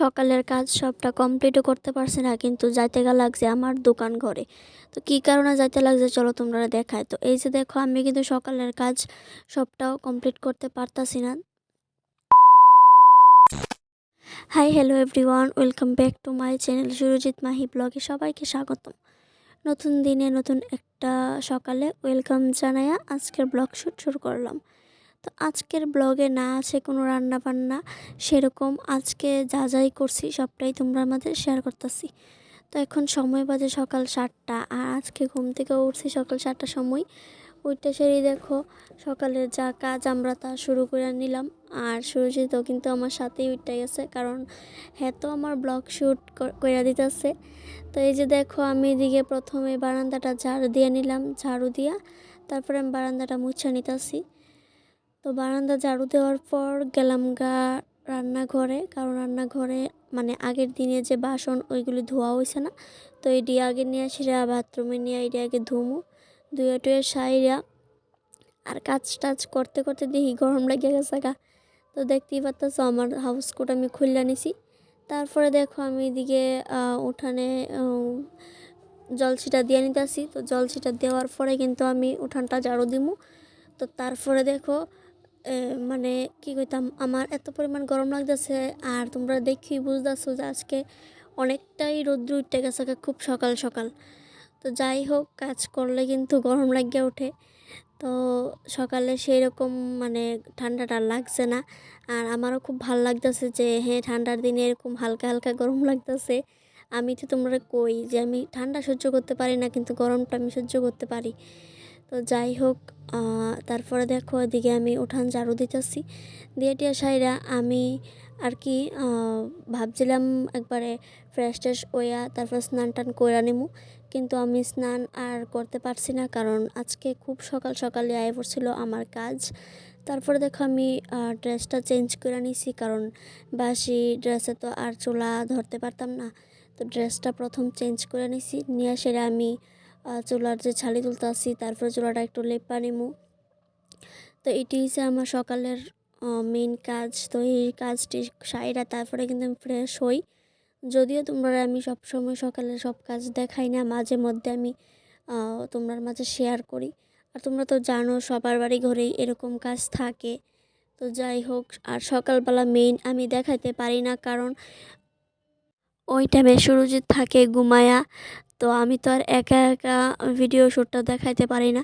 সকালের কাজ সবটা কমপ্লিটও করতে পারছি না, কিন্তু যাইতে গা লাগছে আমার দোকান ঘরে। তো কী কারণে যাইতে লাগছে চলো তোমরা দেখায় তো এই যে দেখো, আমি কিন্তু সকালের কাজ সবটাও কমপ্লিট করতে পারতাছি না। Hi hello everyone welcome back to my channel Surajit Mahi ব্লগে সবাইকে স্বাগতম। নতুন দিনে নতুন একটা সকালে ওয়েলকাম জানাইয়া আজকের ব্লগ শুট শুরু করলাম। তো আজকের ব্লগে না আছে কোনো রান্না বান্না সেরকম আজকে যা যাই করছি সবটাই তোমরা আমাদের শেয়ার করতেছি। তো এখন সময় বাজে সকাল সাতটা আর আজকে ঘুম থেকে উঠছি সকাল সাতটার সময়। উঠতে সেরে দেখো সকালের যা কাজ আমরা তা শুরু করে নিলাম আর সুরজিতও কিন্তু আমার সাথেই উঠতে গেছে কারণ হ্যাঁ তো আমার ব্লগ শ্যুট করে দিতেছে। তো এই যে দেখো আমি এদিকে প্রথমে বারান্দাটা ঝাড়ু দিয়ে নিলাম, ঝাড়ু দিয়া তারপরে আমি বারান্দাটা মুছা নিতেছি। তো বারান্দা ঝাড়ু দেওয়ার পর গেলাম গা রান্নাঘরে। কারণ রান্নাঘরে মানে আগের দিনে যে বাসন, ওইগুলি ধোয়া হয়েছে না। তো এই এটি আগে নিয়ে আসিরা বাথরুমে নিয়ে এটি আগে ধুমু। ধুয়ে টুয়ে সাইরা আর কাজ টাজ করতে করতে দেখি গরম লাগিয়ে গেছে গা। তো দেখতেই পাচ্ছ আমার হাউস কোট আমি খুললে নিছি। তারপরে দেখো আমি এদিকে উঠানে জলছিটা দিয়ে নিতেছি। তো জলছিটা দেওয়ার পরে কিন্তু আমি উঠানটা ঝাড়ু দিমু। তো তারপরে দেখো মানে কি কইতাম, আমার এত পরিমাণ গরম লাগতেছে আর তোমরা দেখি বুঝতেছো যে আজকে অনেকটাই রৌদ্র উঠতে গেছে খুব সকাল সকাল। তো যাই হোক, কাজ করলে কিন্তু গরম লাগিয়ে ওঠে। তো সকালে সেই রকম মানে ঠান্ডাটা লাগছে না। আর আমারও খুব ভালো লাগতেছে যে হ্যাঁ ঠান্ডার দিনে এরকম হালকা হালকা গরম লাগতেছে। আমি তো তোমরা কই যে, আমি ঠান্ডা সহ্য করতে পারি না, কিন্তু গরমটা আমি সহ্য করতে পারি। তো যাই হোক তারপরে দেখো এদিকে আমি উঠান ঝাড়ু দিতেছি। দিয়ে টিয়া সাইরা আমি আর কি ভাবছিলাম একবারে ফ্রেশ ট্রেশ ওয়া তারপর স্নান টান করে নিমু। কিন্তু আমি স্নান আর করতে পারছি না কারণ আজকে খুব সকাল সকালে আয় পড়ছিল আমার কাজ। তারপরে দেখো আমি ড্রেসটা চেঞ্জ করে নিছি কারণ বাসি ড্রেসে তো আর চুলা ধরতে পারতাম না। তো ড্রেসটা প্রথম চেঞ্জ করে নিছি। নিয়ে সেটা আমি চুলার যে ছালি তুলতে আসি তারপরে চুলাটা একটু লেপা নিমু। তো এটি হচ্ছে আমার সকালের মেন কাজ। তো এই কাজটি সাইরা তারপরে কিন্তু আমি ফ্রেশ হই। যদিও তোমরা, আমি সব সময় সকালে সব কাজ দেখাই না, মাঝে মধ্যে আমি তোমরা মাঝে শেয়ার করি। আর তোমরা তো জানো, সবার বাড়ি ঘরেই এরকম কাজ থাকে। তো যাই হোক, আর সকালবেলা মেইন আমি দেখাইতে পারি না, কারণ ওই টাইমে সুরজিৎ থাকে, ঘুমায়া তো আমি তো আর একা একা ভিডিও শ্যুটটা দেখাইতে পারি না।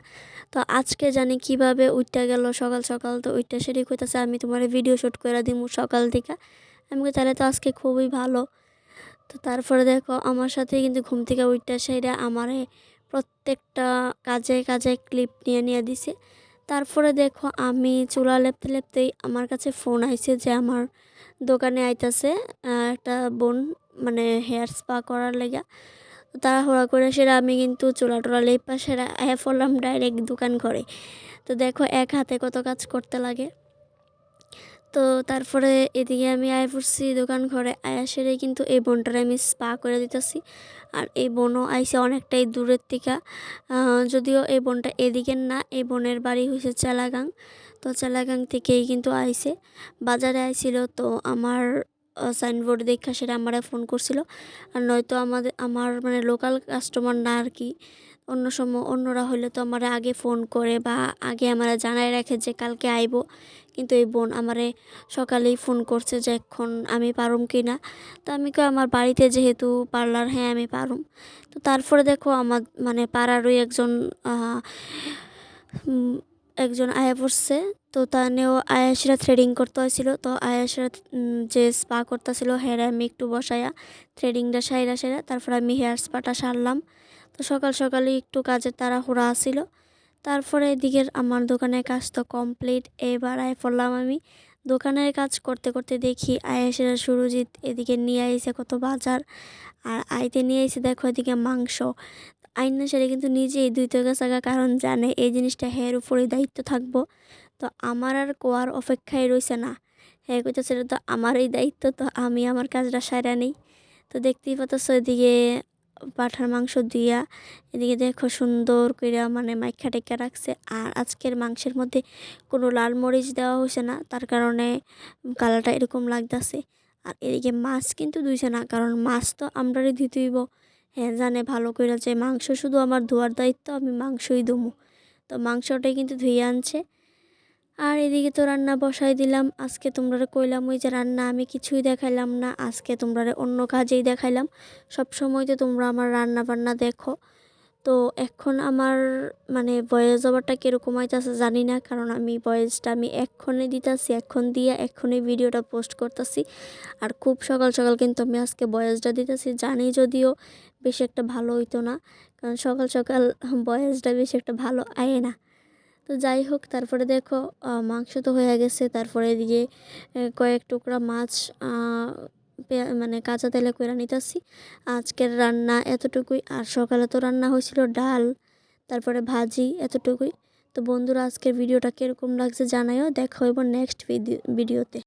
তো আজকে জানি কীভাবে উঠতে গেল সকাল সকাল, তো উঠতে সেটি কইতেছে আমি তোমার ভিডিও শ্যুট করে দিব সকাল থেকে আমি তাহলে তো আজকে খুবই ভালো। তো তারপরে দেখো, আমার সাথে কিন্তু ঘুম থেকে উঠতে সেইটা আমারে প্রত্যেকটা কাজে কাজে ক্লিপ নিয়ে নিয়ে দিছে। তারপরে দেখো, আমি চুলা লেপতে লেপতেই আমার কাছে ফোন আইছে যে আমার দোকানে আইতাছে একটা বোন মানে হেয়ার স্পা করার লেগা। তাড়াহুড়া করে সেটা আমি কিন্তু চোলা টোলা লেপা সেরা, আয়া পড়লাম ডাইরেক্ট দোকান করে তো দেখো এক হাতে কত কাজ করতে লাগে। তো তারপরে এদিকে আমি আয় পড়ছি দোকান ঘরে, আয়া সেরে কিন্তু এই বোনটারে আমি স্পা করে দিতেছি। আর এই বোনও আইসে অনেকটাই দূরের থেকে যদিও এই বোনটা এদিকের না, এই বোনের বাড়ি হয়েছে চেলাগাং। তো চেলাগাং থেকেই কিন্তু আইসে বাজারে আইছিল তো আমার সাইনবোর্ড দেখা সেটা আমারে ফোন করছিল। আর নয়তো আমাদের, আমার মানে লোকাল কাস্টমার না আর কি, অন্য সময় অন্যরা হলে তো আমার আগে ফোন করে বা আগে আমার জানাই রাখে যে কালকে আইব। কিন্তু এই বোন আমারে সকালেই ফোন করছে যে এখন আমি পারুম কি না তো আমি কেউ আমার বাড়িতে যেহেতু পার্লার হ্যাঁ আমি পারুম। তো তারপরে দেখো, আমার মানে পাড়ারই একজন একজন আয়া পড়ছে, তো তানেও আয়াসরা থ্রেডিং করতে হয়েছিল তো আয়াসরা যে স্পা করতেছিল হেয়ার আমি একটু বসাইয়া থ্রেডিংটা সাইরা সাইরা, তারপর আমি হেয়ার স্পাটা সারলাম। তো সকাল সকালে একটু কাজের তাড়াহুড়া আসছিল তারপরে এদিকের আমার দোকানের কাজ তো কমপ্লিট এবার আয় পড়লাম আমি দোকানের কাজ করতে করতে দেখি আয়েসেরা সুরজিৎ এদিকে নিয়ে আইসে কত বাজার। আর আইতে নিয়ে এসে দেখো এদিকে মাংস। আইনা সেটা কিন্তু নিজেই দুই থেকে থাকা কারণ জানে এই জিনিসটা হের উপরে দায়িত্ব থাকব। তো আমার আর কোয়ার অপেক্ষায় রয়েছে না। হ্যাঁ কইতে সেটা তো আমারই দায়িত্ব, তো আমি আমার কাজটা সারা নেই। তো দেখতেই পাচ্ছ এদিকে পাঠার মাংস দিয়া এদিকে দেখো সুন্দর করে মানে মাইখা টেকা রাখছে। আর আজকের মাংসের মধ্যে কোনো লাল মরিচ দেওয়া হয়েছে না, তার কারণে কালারটা এরকম লাগতেছে। আর এদিকে মাছ কিন্তু ধুইছে না, কারণ মাছ তো আমরারই ধুইতে হইব। হ্যাঁ জানে ভালো করে যে মাংস শুধু আমার ধোয়ার দায়িত্ব, আমি মাংসই দমু তো মাংসটাই কিন্তু ধুয়ে আনছে। আর এদিকে তো রান্না বসাই দিলাম। আজকে তোমরা কইলাম ওই যে রান্না আমি কিছুই দেখাইলাম না। আজকে তোমরা অন্য কাজেই দেখাইলাম। সব সময় তো তোমরা আমার রান্না বান্না দেখো। তো এখন আমার মানে ভয়েস ওভারটা কীরকম হইতেছে জানি না, কারণ আমি ভয়েসটা আমি এক্ষণে দিতেছি, এখন দিয়ে এক্ষণে ভিডিওটা পোস্ট করতেছি। আর খুব সকাল সকাল কিন্তু আমি আজকে ভয়েসটা দিতেছি, জানি যদিও বেশি একটা ভালো হইতো না, কারণ সকাল সকাল ভয়েসটা বেশি একটা ভালো আয় না। তো যাই হোক, তারপরে দেখো মাংস তো হয়ে গেছে, তারপরে দিয়ে কয়েক টুকরা মাছ মানে কাঁচা তেলে করে নিতেছি। আজকের রান্না এতটুকুই, আর সকালে তো রান্না হয়েছিল ডাল, তারপরে ভাজি এতটুকুই। তো বন্ধুরা, আজকের ভিডিওটা কীরকম লাগছে জানাইও, দেখা হইব নেক্সট ভিডিওতে।